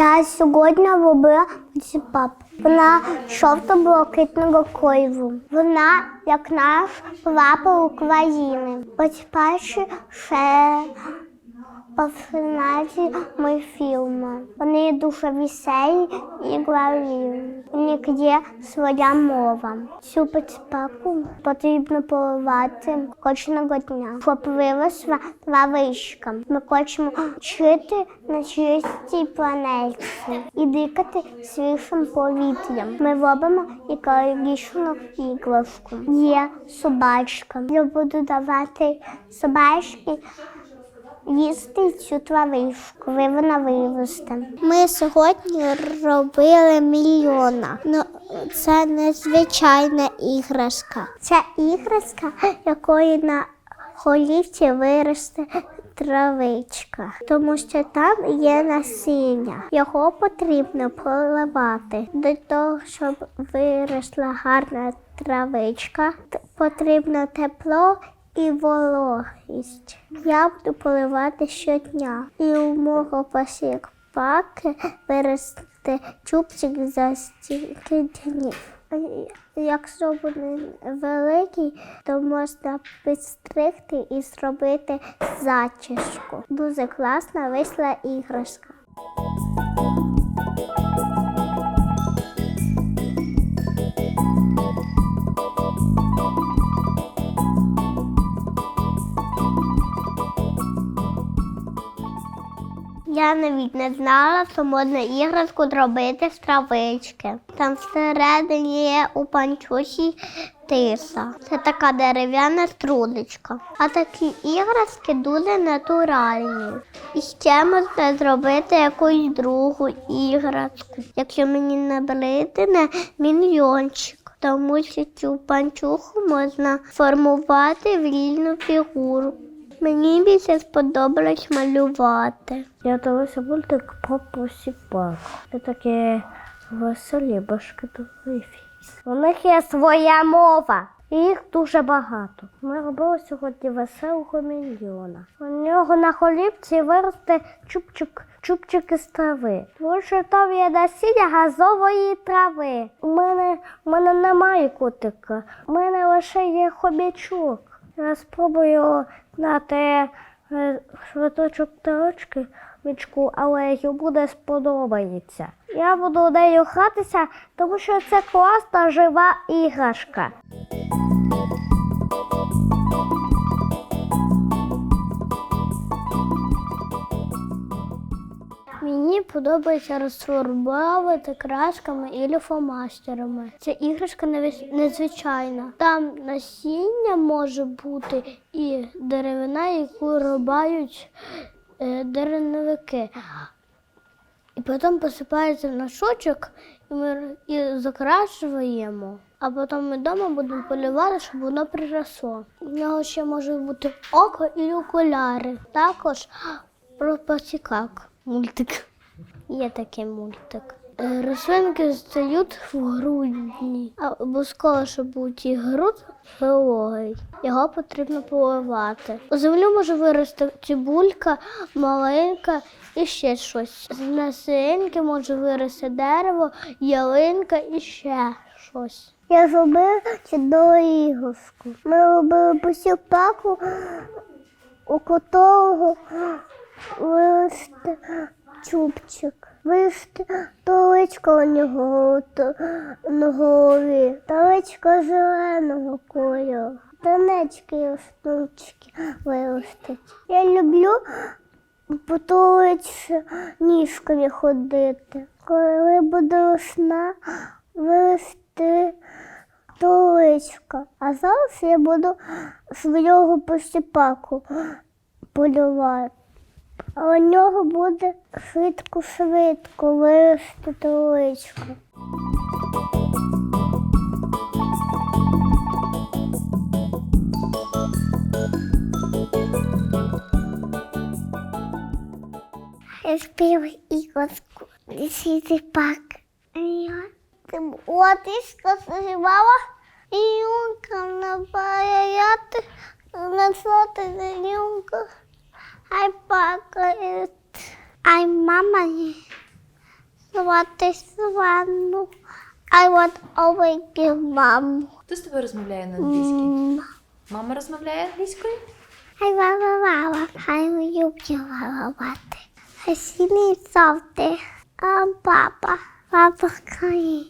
Я сьогодні робила пап. Вона жовто-блакитного кольору. Вона як наш прапор України. Ось перші ще персонажі мультфільму. Вони дуже веселі і граві. У них є своя мова. Цю безпеку потрібно поливати кожного дня, щоб виросла травичка. Ми хочемо жити на чистій планеті і дихати свіжим повітрям. Ми робимо екологічну іграшку. Є собачка. Я буду давати собачки їсти цю травичку, вона виросте. Ми сьогодні робили мільйона. Ну, це незвичайна іграшка. Це іграшка, якої на голівці виросте травичка, тому що там є насіння. Його потрібно поливати. Для того, щоб виросла гарна травичка, потрібно тепло і вологість. Я буду поливати щодня. І у мого пасік паки виросте чубчик за стільки днів. Якщо буде великий, то можна підстригти і зробити зачіску. Дуже класна вийшла іграшка. Я навіть не знала, що можна іграшку зробити з травички. Там всередині є у панчусі тиса. Це така дерев'яна струдочка. А такі іграшки дуже натуральні. І ще можна зробити якусь другу іграшку, якщо мені набридне міньйончик. Тому що цю панчуху можна формувати в різну фігуру. Мені більше сподобалось малювати. Я дивився мультик про посіпак. Це такі веселі башкетові. У них є своя мова. І їх дуже багато. Ми робили сьогодні веселого мільйона. У нього на холівці виросте чубчик, чубчик із трави. Тому що там є насіння газової трави. У мене, у мене немає котика. У мене лише є хомячок. Спробую знати е, швидочок тарочки мічку, але йому не сподобається. Я буду нею гратися, тому що це класна жива іграшка. Подобається розфарбовувати красками і ліфомастерами. Ця іграшка незвичайна. Там насіння може бути і деревина, яку рубають е. І потім посипається в мішочок, і ми і закрашуємо. А потім ми вдома будемо полювати, щоб воно приросло. У нього ще може бути око і окуляри. Також про посікак. Мультик. Є такий мультик. Е, Рослинки стають в грудні. А обов'язково, щоб був ті груд вологий. Його потрібно поливати. У землю може вирости цибулька, маленька і ще щось. З насинки може вирости дерево, ялинка і ще щось. Я зробила чудову іграшку. Ми робили посіпаку, у котрого виросте чубчик. Виросте толичка у нього на голові, толичка зеленого кольору. Танечки штучки виростуть. Я люблю потоличці ніжками ходити. Коли буде весна, виросте толичка. А зараз я буду свого посіпаку полювати. А у нього буде швидко-швидко вирости толичка. Я спів іграшку. Сіти пак. Я Отишка співала, і юнка набаяти, на соти юнка. Ай пакает. Ай мама звати Свану. I want always give mom. Хто з тобою розмовляє на англійській? Мама розмовляє англійською? Хай мама, мама, хай люблю мамати. Хай сіні завжди. А папа, папа країн.